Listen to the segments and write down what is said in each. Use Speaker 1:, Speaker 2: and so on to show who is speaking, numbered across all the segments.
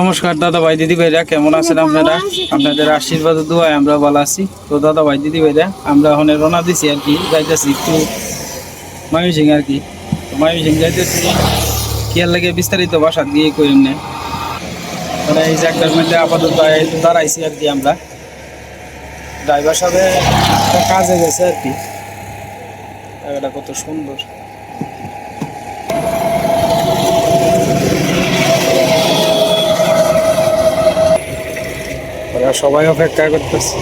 Speaker 1: নমস্কার দাদা ভাই দিদি ভাইরা কেমন আছেন আপনারা? আপনাদের আশীর্বাদ ও দোয়ায় আমরা ভালো আছি। তো দাদা ভাই দিদি ভাইরা আমরা এখন রোনা দিছি আর কি, যাইতেছি একটু ময়মনসিং আর কি। তো ময়মনসিং যাইতেছি, কি আর লাগে বিস্তারিত বাসা দিয়ে করি না। মানে এই জায়গাটার মধ্যে আপাতত দাঁড়াইছি আর কি আমরা। ড্রাইভার সাথে কাজে গেছে আর কি। জায়গাটা কত সুন্দর। ওরা সবাই অপেক্ষা করতেছে।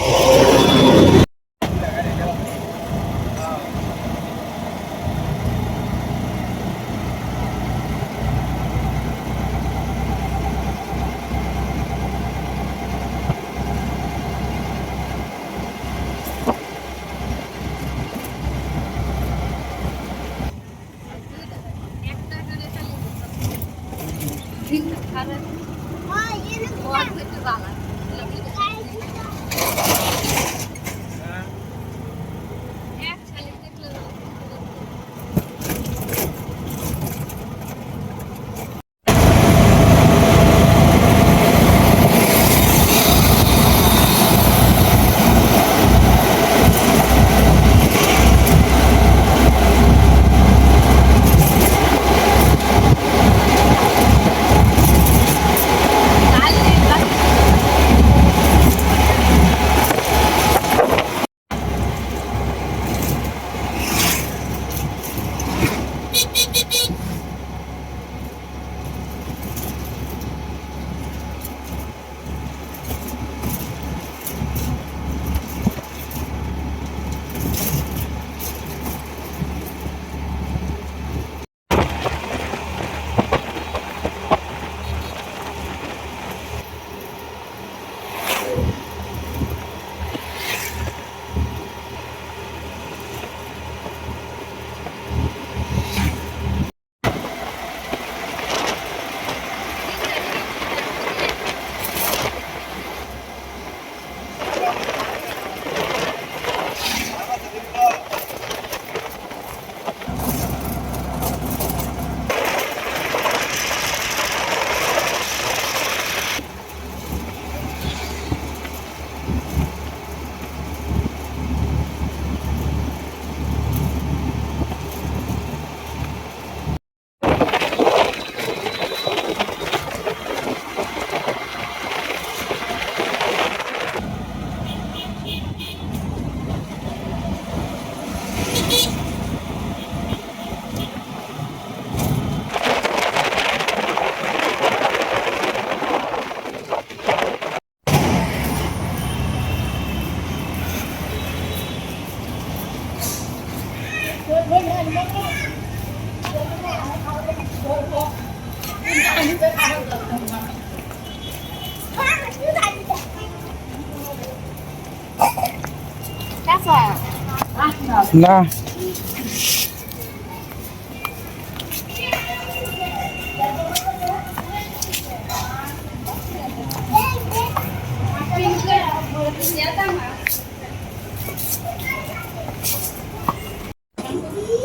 Speaker 1: না।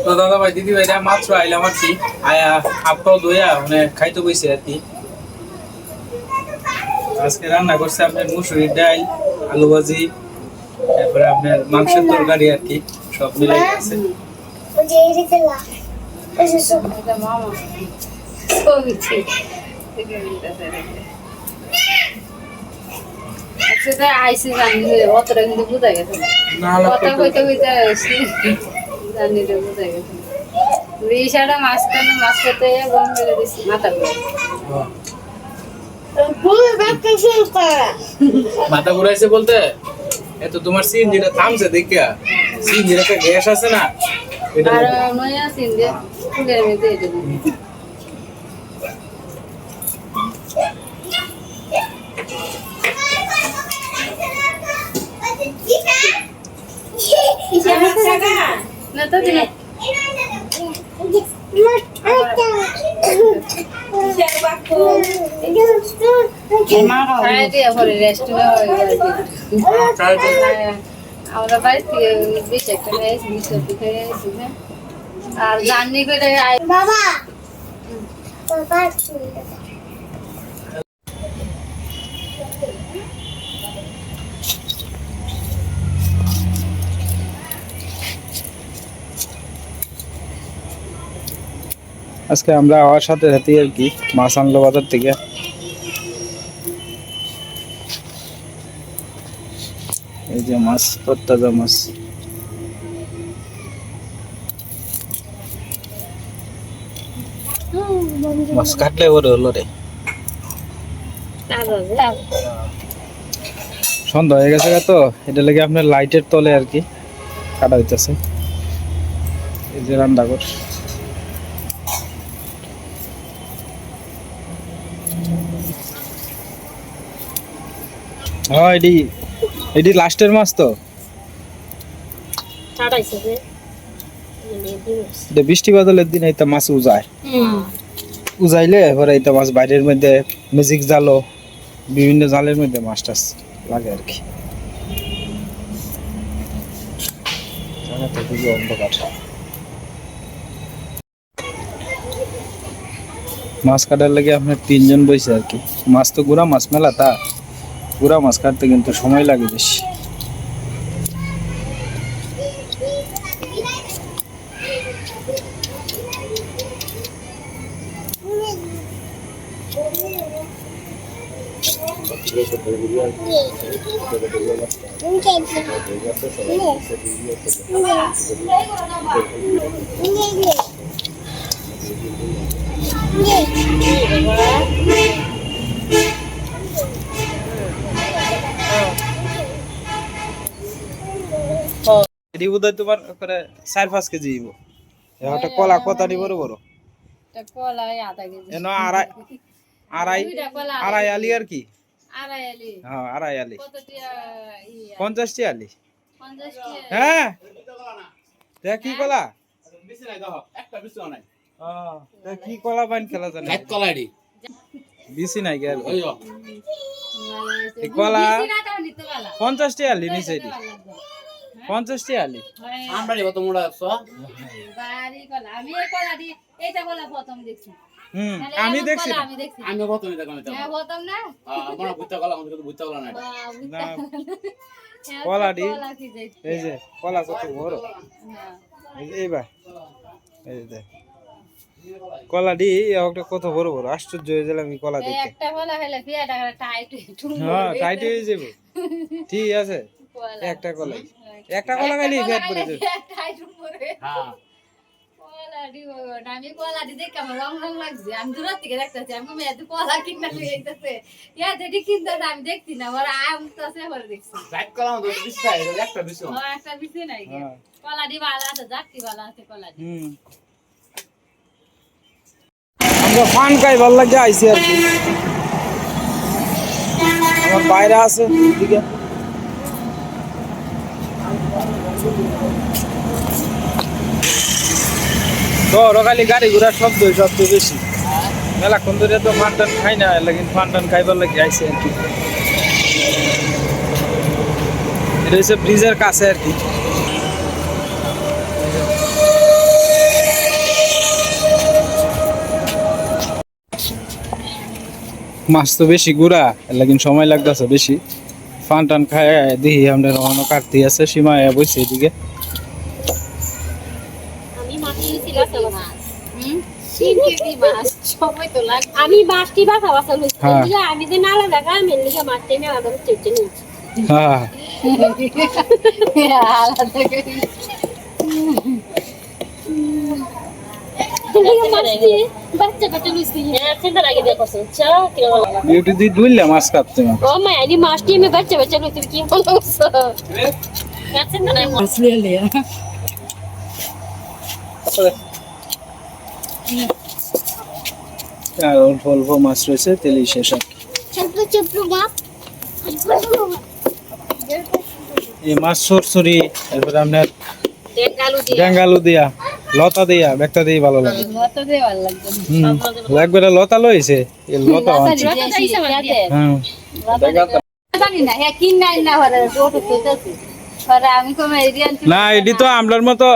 Speaker 1: তো দাদা ভাই, দিদি ভাইরা মাত্র আইলাম আর কি। আয়া হাত পাও ধুইয়া মানে খাইতে বইছে আর কি। আজকে রান্না করছে আপনার মুসুরির ডাল আলু ভাজি তারপরে আপনার মাংসের তরকারি আর কি সব মিলাই আছে।
Speaker 2: আইসি জানি অতটা কিন্তু বুঝা গেছে না।
Speaker 1: না
Speaker 2: কথা কইতে কইতে আসছি জানি রে গেছে। রিসাটা মাছ কেন? বন্ধ করে দিছি মাথা করে
Speaker 1: মাথা ঘুরাইছে বলতে? এত তোমার সিন যেটা থামছে দেখিয়া। সিন যেটা গ্যাস আছে না? এটা
Speaker 2: খাই দিয়ে পরে রেস্ট আমরা বাড়ি থেকে বিশ একটা খাই বিশ সবজি খাই আর জার্নি করে
Speaker 3: বাবা
Speaker 1: আজকে আমরা হওয়ার সাথে সাথে আর কি মাছ আনলো বাজার থেকে এই যে মাছ তরতাজা মাছ। মাছ কাটলে বড় হলো রে। সন্ধ্যা হয়ে গেছে তো, এটা লেগে আপনার লাইটের তলে আর কি কাটা হইতেছে। এই যে রান্না কর হ্যাঁ এটি লাস্টের মাছ তো? বৃষ্টি বাদলের দিন এইটা মাছ উজায়। উজাইলে এবার এইটা মাছ বাইরের মধ্যে ম্যাজিক জালও বিভিন্ন জালের মধ্যে মাছ টাছ লাগে আর কি। অন্ধকার। মাছ কাটার লাগে আপনার তিনজন বসে আর কি। মাছ তো গুড়া মাছ মেলা তা। গুড়া মাছ কাটতে কিন্তু সময় লাগে বেশি। এটি বোধহয় তোমার করে চার পাঁচ কেজি দিব একটা কলা কতাটি বড় বড়?
Speaker 2: এটা কলাই আধা কেজি।
Speaker 1: এন আড়াই আড়াই আড়াই আলি আর কি?
Speaker 2: আড়াই আলি।
Speaker 1: হ্যাঁ আড়াই আলি।
Speaker 2: কত
Speaker 1: পঞ্চাশটি আলি। হ্যাঁ? দেখ কি কলা? ও, তা কি কলা বাইন খেলা জানে? বিসি নাই গেল। এই কলা পঞ্চাশটি আলি নিচে পঞ্চাশটি আলি।
Speaker 2: বাড়ি কলা আমি এই কলা দি এইটা কলা প্রথম দেখছি
Speaker 1: হুম আমি দেখছি।
Speaker 2: আমি
Speaker 3: আমি প্রথমে দেখলাম এটা।
Speaker 2: হ্যাঁ প্রথম না?
Speaker 3: আমার বুঝতে গেলাম আমাদের বুঝতে গেলাম না
Speaker 1: না কলাটি
Speaker 2: কলা
Speaker 1: এই যে কলা কত বড়।
Speaker 2: হ্যাঁ।
Speaker 1: এই যে এইবার। এই যে কলাটি একটা কত বড় বড়। আশ্চর্য হয়ে গেলাম আমি কলা দেখে।
Speaker 2: একটা কলা হলে টাইট
Speaker 1: হ্যাঁ টাইট হয়ে যাবে। ঠিক আছে। একটা কলাই। একটা কলা খাইলে ফ্যাট পড়ে যাবে।
Speaker 3: হ্যাঁ।
Speaker 2: আমি কলাটি দেখে আমার রং রং লাগছে। আমি দূর থেকে দেখতেছি আমি মেয়ে এত কলা কিনা লুই আইতেছে ইয়া যেটি কিনতে আমি দেখছি না। ওরা আম তো আছে পরে দেখছি।
Speaker 3: রাইট করলাম তো বিস্তার একটা বিস্তার
Speaker 2: ও একটা বিছে নাই গে
Speaker 1: হ্যাঁ।
Speaker 2: ভালো আছে জাতি ভালো আছে কলাটি।
Speaker 1: হুম। আমরা ফান খাই ভালো লাগে আইসি আর কি। আমার বাইরে আছে রকালি গাড়ি ঘোড়ার শব্দ সবচেয়ে বেশি। মেলাক্ষণ ধরে তো ফান টান খাই না, লেকিন ফান টান খাইবার লাগে আইসি আর কি। এটা ব্রিজের কাছে আর কি। মাছ তো বেশি গুড়া লেকিন সময় লাগতেছে বেশি। ফান টান খায়, দেখি আমরা রহনো কাটতে আছে সীমা বইছে এদিকে
Speaker 4: আমি মাটি দিছিলাম
Speaker 2: মাছ হুম তিন কেজি মাছ সময় তো লাগবে
Speaker 4: আমি মাছটি বাসা বাসা লইছি
Speaker 1: হ্যাঁ।
Speaker 4: আমি যে নালা দেখা আমি লিখে মাছটি আমি আলাদা চেটে নিয়েছি
Speaker 1: হ্যাঁ।
Speaker 4: মাছটি
Speaker 1: আর অল্প অল্প মাছ রয়েছে তেলেই শেষ আর এই মাছ সরসরি এরপরে আপনার
Speaker 4: আলু
Speaker 1: বেঙ্গালু দিয়া লতা দিয়া বেকটা দিয়ে ভালো লাগে।
Speaker 2: মতো দিয়ে ভালো লাগবে
Speaker 1: হুম একবার লতা লইছে এই লতা হ্যাঁ।
Speaker 2: না
Speaker 1: এটি তো আমলার মতো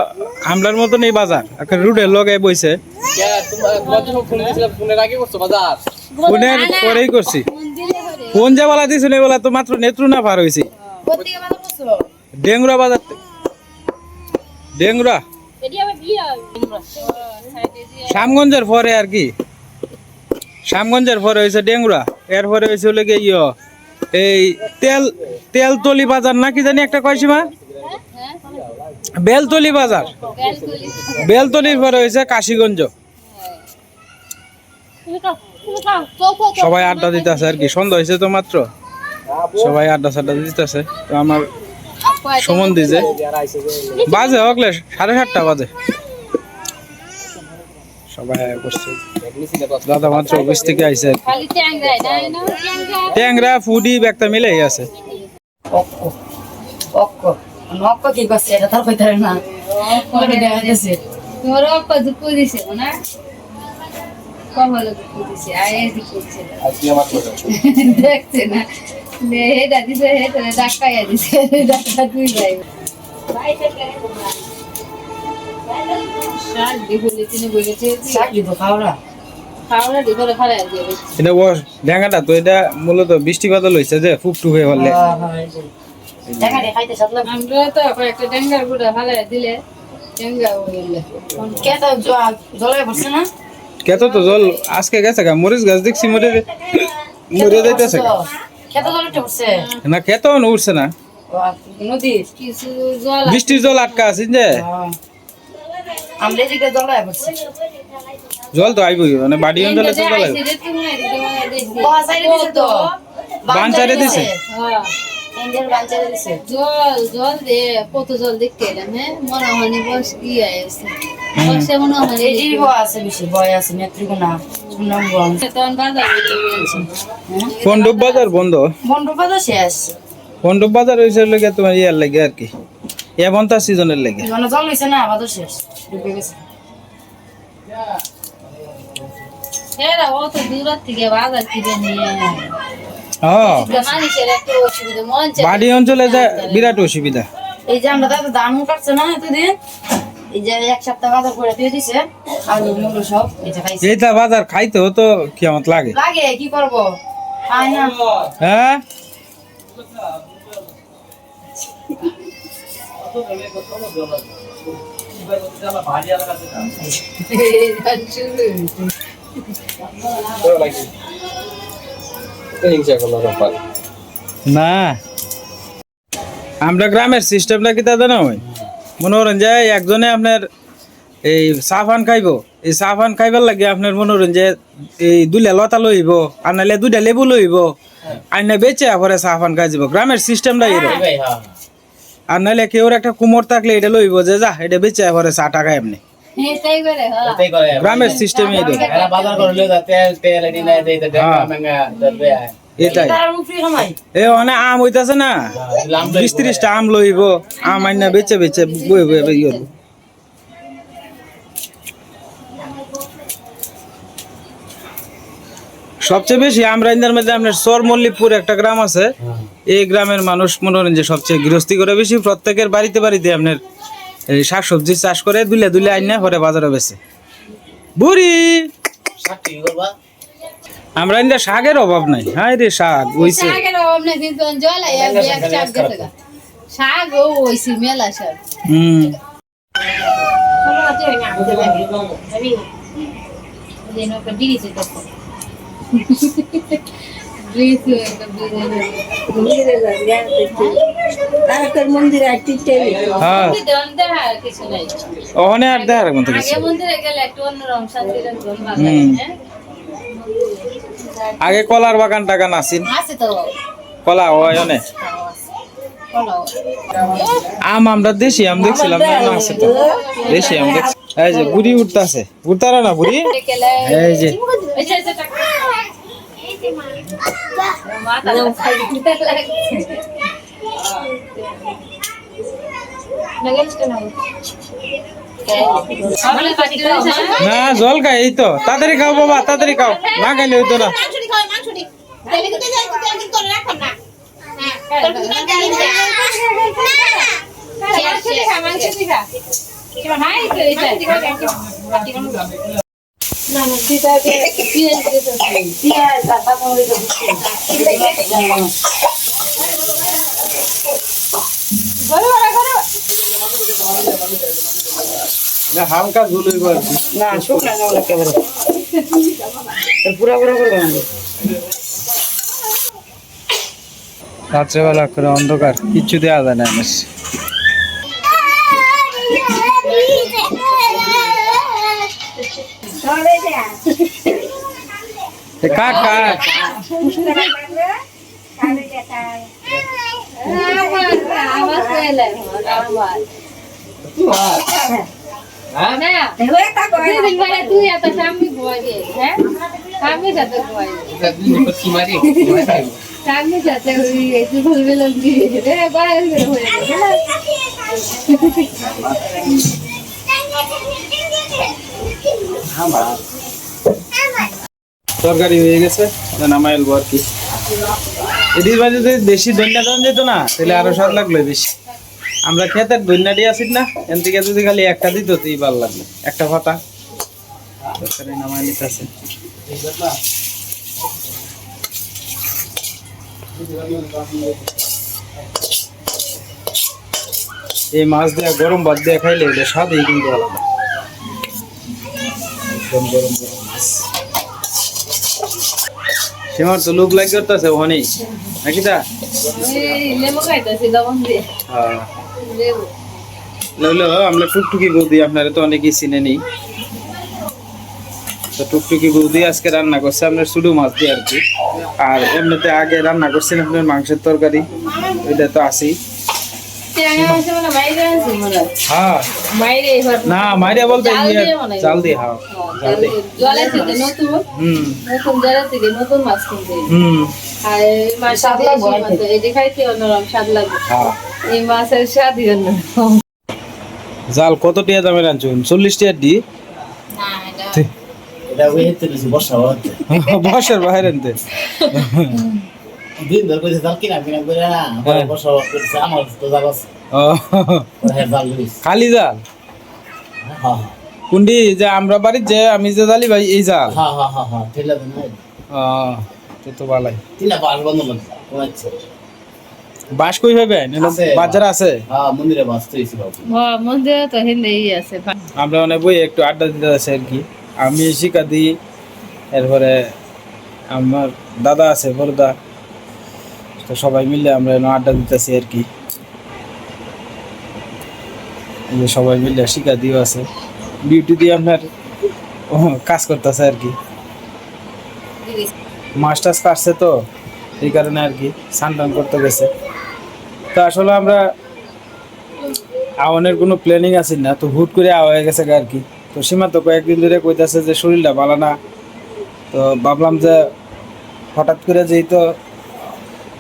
Speaker 1: আমলার মতো নেই বাজার। রুডের লগে বইছে।
Speaker 3: ফোন ফোনের আগে করছ বাজার?
Speaker 1: ফোনের পরেই করছি। কোন যে বলা দিছিল বলা তো মাত্র নেত্রু না পার হয়েছি ডেংরা বাজার। ডেংরা। শ্যামগঞ্জের পরে আর কি। শ্যামগঞ্জের পরে হয়েছে ডেঙ্গুরা এরপরে হয়েছে হলে গিয়ে এই তেল তেলতলি বাজার না কি জানি একটা কয়সি মা বেলতলি বাজার। বেলতলির পরে হয়েছে কাশীগঞ্জ। সবাই আড্ডা দিতেছে আর কি সন্ধ্যা হয়েছে তো মাত্র। সবাই আড্ডা সাড্ডা দিতেছে তো আমার সুমন দিছে বাজে হকলে সাড়ে সাতটা বাজে। সবাই করছে দাদা মাত্র অফিস থেকে আইসে
Speaker 2: ট্যাংরা
Speaker 1: ফুডি ব্যাগটা মিলেই আছে।
Speaker 5: অক্ক অক্ক অক্ক কি করছে? এটা তার কইতারে না। করে দেখা যাচ্ছে
Speaker 2: তোমার অপ্পা দুঃখ দিছে না? কমলে দুঃখ দিছে আয় এদিক করছে
Speaker 3: আজকে আমার
Speaker 2: দেখছে না। হেটা দিছে হেটা ডাক্কাইয়া দিছে। ডাক্কা তুই যাই। শাক দি বলে বলেছে
Speaker 5: চাকরি তো খাওয়া
Speaker 1: এটা বস ড্যাঙ্গাটা তো এটা মূলত বৃষ্টি বাদল হয়েছে যে টুক হয়ে
Speaker 5: জলে পড়ছে না?
Speaker 1: কেত তো জল আজকে গেছে গা মরিচ গাছ দেখছি মরে মরে যাইতেছে না খেত উঠছে না।
Speaker 5: নদী
Speaker 2: কিছু জল
Speaker 1: বৃষ্টির জল আটকা আছে যে।
Speaker 5: আমরা এদিকে জলে পড়ছে
Speaker 1: জল তো আইবই মানে বাড়ি অঞ্চলে তো জল আইব
Speaker 5: বাস আইরে দিছে তো।
Speaker 1: বান চাইরে দিছে?
Speaker 2: হ্যাঁ।
Speaker 5: ইন্ডিয়ান বান চাইরে দিছে?
Speaker 2: জল জল দে কত জল দেখতে এলাম হ্যাঁ? মনে হয় বস কি আছে। মনে হয়
Speaker 5: এই বয় আছে বেশি বয় আছে নেত্রীগুণা সুনামগঞ্জ।
Speaker 2: তখন বাজার
Speaker 1: পন্ডব বাজার বন্ধ?
Speaker 5: তো শেষ।
Speaker 1: বাজার হয়েছে লেগে তোমার ইয়ার লাগে আর কি। এখন তার সিজনের লেগে।
Speaker 5: মানে জল হয়েছে না তো শেষ ডুবে গেছে।
Speaker 2: এরা অত দূর থেকে বাজার কিনে নিয়ে
Speaker 1: বাড়ি অঞ্চলে বিরাট অসুবিধা
Speaker 5: এই যে আমরা তাতে ধান কাটছে না এতদিন এই যে এক সপ্তাহ বাজার করে দিয়ে দিছে আলু মুলু সব
Speaker 1: এইটা বাজার খাইতে তো কেমন লাগে
Speaker 5: লাগে কি করব
Speaker 1: হ্যাঁ
Speaker 3: ব্যাপার
Speaker 1: না আমরা গ্রামের সিস্টেমটা কি তা জানো মনে করেন যে একজনে আপনার এই চাফান খাইব এই চাফান খাইবার লাগে আপনার মনে করেন যে এই দুইটা লতা লইব আর নাহলে দুইটা লেবু লইব আর না বেচে পরে চাফান খাই যাব। গ্রামের সিস্টেমটা এরকম। আর নাহলে কেউর একটা কুমোর থাকলে এটা লইব যে যা এটা বেচে পরে চা টাকা এমনি
Speaker 2: তাই করে হ্যাঁ
Speaker 1: গ্রামের সিস্টেমে এরকম
Speaker 3: বাজার করলে তেল তেল এনে নেয় দেয়
Speaker 1: হ্যাঁ। এটাই। এ অনেক আম হইতাছে না? বিশ ত্রিশটা আম লইব আম আইনা বেচে বেচে বই বই বই সবচেয়ে বেশি আমরা ইন্দার মধ্যে আপনার সর মল্লিকপুর একটা গ্রাম আছে। এই গ্রামের মানুষ মনে করেন যে সবচেয়ে গৃহস্থী করে বেশি। প্রত্যেকের বাড়িতে বাড়িতে আপনার এই শাকসবজি চাষ করে দুলে দুলে আইনা পরে বাজারে বেছে বুড়ি আমরা ইন্দা শাকের অভাব নাই হাই রে শাক হইছে
Speaker 2: শাকের অভাব নেই কিন্তু জল আই এক শাক গেছে শাক ও হইছে মেলা শাক
Speaker 1: হুম হ্যাঁ। ওখানে আর দেখার মতো কিছু।
Speaker 2: আগে মন্দিরে গেলে একটু অন্যরকম শান্তির একদম ভালো
Speaker 1: হুম।
Speaker 2: হ্যাঁ?
Speaker 1: আগে কলার বাগান টাগান আসিন কলা হয় অনেক আম আমরা দেশি আম দেখছিলাম না আছে তো। দেশি আম দেখছি। এই যে বুড়ি উঠতাছে। উঠতারা না বুড়ি? এই যে। না, জল খাই, এই তো। তাড়াতাড়ি খাও বাবা, তাড়াতাড়ি খাও। না খাইলে হইতো না।
Speaker 5: আর কাঁচামরিচ দিচ্ছে
Speaker 1: এটা হালকা ঝুলই করছি
Speaker 5: না শুকনা চাউল একেবারে। পুরা পুরা করে
Speaker 1: রাত্রেবেলা করে অন্ধকার কিচ্ছু দেওয়া যায় না বেশ কাক কাক
Speaker 2: আমার ছেলে আমার না দিদির বেলা তুই এত সামনে ঘুমাই দিস হ্যাঁ দিয়ে
Speaker 1: তরকারি হয়ে গেছে। নামাই আর কি। বাজে যদি যেত না, তাহলে আরও লাগল বেশি। আমরা দৈন্যাটি আছি না থেকে যদি খালি একটা দিত লাগল। একটা তরকারি নামাই নিতে আছে। এই মাছ দেওয়া গরম ভাত দেওয়া খাইলে এটা স্বাদই কিন্তু আলাদা। একদম গরম গরম মাছ। সীমার তো লোক লাগে করতেছে ওখানে নাকি তা?
Speaker 2: দিয়ে।
Speaker 1: হ্যাঁ। আমরা টুকটুকি বৌদি আপনারা তো অনেকেই চিনে নেই তো টুকটুকি বৌদি আজকে রান্না করছে আপনার শুধু মাছ দিয়ে আর কি। আর এমনিতে আগে রান্না করছেন আপনার মাংসের তরকারি ওইটা তো আছেই। না মাইরা বলতে
Speaker 2: দিয়ে নতুন মাছ কিনতে আর মাছ খাইতে অন্যরকম স্বাদ এই মাছের স্বাদই অন্যরকম
Speaker 1: জাল কত টিয়া দামের আনছুন চল্লিশ টিয়ার দি
Speaker 6: হচ্ছে
Speaker 1: বাইরে আনতে।
Speaker 6: দিন ধরে কইছে জাল কিনা কিনা করে না পরে বর্ষা করছে আমার তো জাল আছে। হ্যাঁ জাল
Speaker 1: খালি জাল?
Speaker 6: হ্যাঁ
Speaker 1: কুন্ডি যে আমরা বাড়ির যে আমি যে জালি ভাই এই জাল?
Speaker 6: হ্যাঁ হ্যাঁ হ্যাঁ হ্যাঁ ঠিক আছে না
Speaker 1: ও, তো তো ভালাই
Speaker 6: তিনটা বাস বন্ধ করছে কমাচ্ছে
Speaker 1: বাস কই হবে?
Speaker 6: আছে।
Speaker 1: বাজার আছে?
Speaker 6: হ্যাঁ মন্দিরে বাস তো এসে বাবু।
Speaker 2: হ্যাঁ মন্দিরে তো হিন্দি আছে
Speaker 1: আমরা অনেক বই একটু আড্ডা দিতে আছে আর কি। আমি শিক্ষা দিই এরপরে আমার দাদা আছে বড়দা। তো সবাই মিলে আমরা আড্ডা দিতেছি আর কি। সবাই মিলে শিক্ষা দিও আছে। ডিউটি দিয়ে আপনার কাজ করতেছে আর কি। মাস্টার্স কাটছে তো, এই কারণে আর কি স্নান টান করতে গেছে। তো আসলে আমরা আওয়ানের কোনো প্ল্যানিং আছে না, তো হুট করে আওয়া হয়ে গেছে আর কি। তো সীমা তো কয়েকদিন ধরে কইতাছে যে শরীরটা ভালো না। তো ভাবলাম যে হঠাৎ করে যেই তো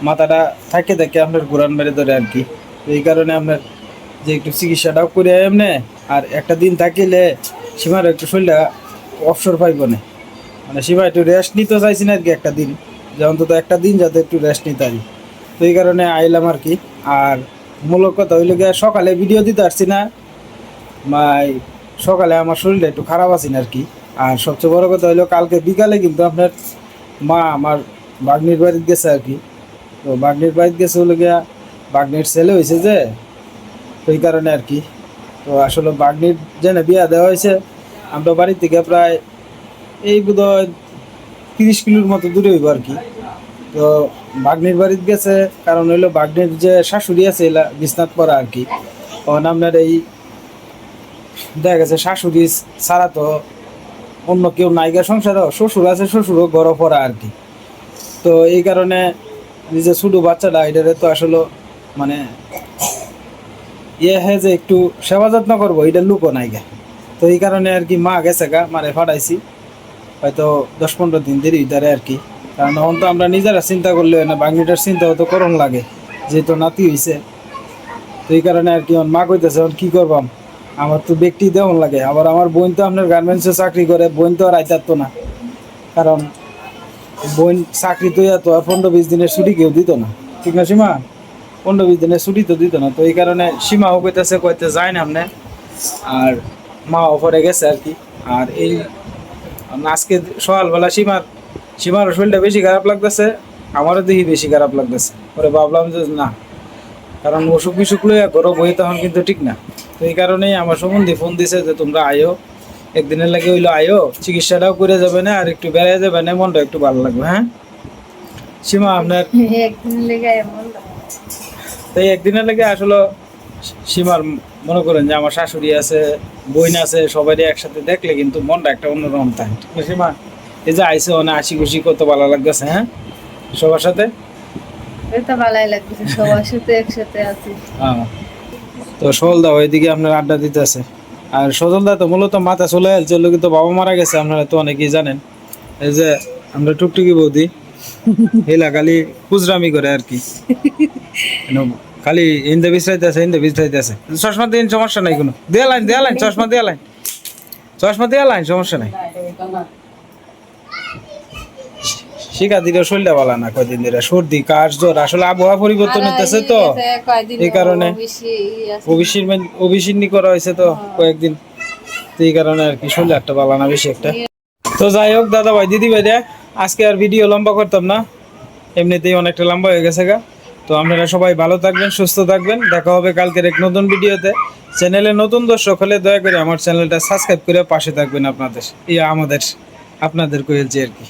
Speaker 1: মাথাটা থাকে থাকে আপনার ঘুরান মেরে ধরে আর কি। এই কারণে আপনার যে একটু চিকিৎসাটাও করে এমনি, আর একটা দিন থাকিলে সীমার একটু শরীরটা অবসর পাইব না। মানে সীমা একটু রেস্ট নিতে চাইছি না আর কি একটা দিন, যে অন্তত একটা দিন যাতে একটু রেস্ট নিতে পারি। তো এই কারণে আইলাম আর কি। আর মূল কথা হইলে গিয়ে, সকালে ভিডিও দিতে পারছি না। মাই, সকালে আমার শরীরটা একটু খারাপ আছে আর কি। আর সবচেয়ে বড় কথা হইল, কালকে বিকালে কিন্তু আপনার মা আমার বাগনির বাড়িতে গেছে আর কি। তো বাগনির বাড়িতে গেছে হলো গিয়া, বাগনির ছেলে হয়েছে যে এই কারণে আর কি। তো আসলে বাগনির যেন বিয়া দেওয়া হয়েছে, আমরা বাড়ি থেকে প্রায় এই বোধ তিরিশ কিলোর মতো দূরে হইব আর কি। তো বাগনির বাড়িতে গেছে, কারণ হইল বাগনির যে শাশুড়ি আছে, এলা বিশ্বনাথ পড়া আর কি। তখন আপনার এই দেখা গেছে শাশুড়ি ছাড়া তো অন্য কেউ নায়িকা সংসারও, শ্বশুর আছে, শ্বশুরও গড় পড়া আর কি। তো এই কারণে নিজে ছোটো বাচ্চাটা, এটারে তো আসলে মানে ইয়ে হ্যাঁ যে একটু সেবা যত্ন করব এটা লুকো নাই গে। তো এই কারণে আর কি মা গেছে গা, মারে ফাটাইছি। হয়তো দশ পনেরো দিন দেরি হইতারে আর কি। কারণ তখন তো আমরা নিজেরা চিন্তা করলে না বাগনিটার চিন্তা তো করণ লাগে, যেহেতু নাতি হইছে। তো এই কারণে আর কি মা কইতেছে, এখন কি করবাম আমার তো ব্যক্তি দেওয়ান লাগে। আবার আমার বোন তো আপনার গার্মেন্টসে চাকরি করে, বোন তো আর আইতার তো না। কারণ বোন চাকরি তো এত আর পনেরো বিশ দিনের ছুটি কেউ দিত না। ঠিক না সীমা? পনেরো বিশ দিনের ছুটি তো দিত না। তো এই কারণে সীমাও কইতেছে, কইতে যায় না আপনি আর মা অফরে গেছে আর কি। আর এই আজকে সকালবেলা সীমার সীমার শরীরটা বেশি খারাপ লাগতেছে, আমারও দেখি বেশি খারাপ লাগতেছে। পরে ভাবলাম যে না, কারণ অসুখ বিসুখ লইয়া গরম বই তখন কিন্তু ঠিক না। তো এই কারণেই আমার সম্বন্ধে ফোন দিছে যে তোমরা আয়ো একদিনের লাগে হইল আয়ো চিকিৎসাটাও করে যাবে না আর একটু বেড়াই যাবে না মনটা একটু ভালো লাগবে হ্যাঁ? সীমা আপনার? তাই একদিনের লাগে আসলে সীমার মনে করেন যে আমার শাশুড়ি আছে বইন আছে সবারই একসাথে দেখলে কিন্তু মনটা একটা অন্যরকম থাকে। ঠিক আছে সীমা? এই যে আইসে অনেক হাসি খুশি কত ভালো লাগতেছে হ্যাঁ? সবার সাথে?
Speaker 2: তো ভালোই লাগতেছে সবার সাথে একসাথে আছি।
Speaker 1: তো সজলদা ওইদিকে আপনার আড্ডা দিতেছে। আর সজলদা তো মূলত মাথা চলে আসছে লোক তো বাবা মারা গেছে, আপনারা তো অনেকেই জানেন। এই যে আমরা টুকটুকি বৌদি হেলা খালি খুচরামি করে আর কি। খালি ইন্দে বিশ্রাইতেছে ইন্দে বিশ্রাইতেছে চশমা দিন, সমস্যা নাই কোনো। দেয়া লাইন দেয়া লাইন, চশমা দেয়া লাইন। চশমা দেয়া লাইন, সমস্যা নাই। শিখা দিলে শরীরটা ভালো না কয়দিন ধরে। সর্দি কাশ জ্বর আসলে আবহাওয়া পরিবর্তন হতেছে তো। এই কারণে
Speaker 2: আছে।
Speaker 1: অভিষির করা হয়েছে তো কয়েকদিন। তো এই কারণে আর কি শুনলে একটা ভালো না বেশি একটা। তো যাই হোক দাদা ভাই দিদি ভাই আজকে আর ভিডিও লম্বা করতাম না। এমনিতেই অনেকটা লম্বা হয়ে গেছে গা। তো আপনারা সবাই ভালো থাকবেন সুস্থ থাকবেন। দেখা হবে কালকের এক নতুন ভিডিওতে। চ্যানেলে নতুন দর্শক হলে দয়া করে আমার চ্যানেলটা সাবস্ক্রাইব করে পাশে থাকবেন আপনাদের। ইয়া আমাদের আপনাদের কয়েছি আর কি।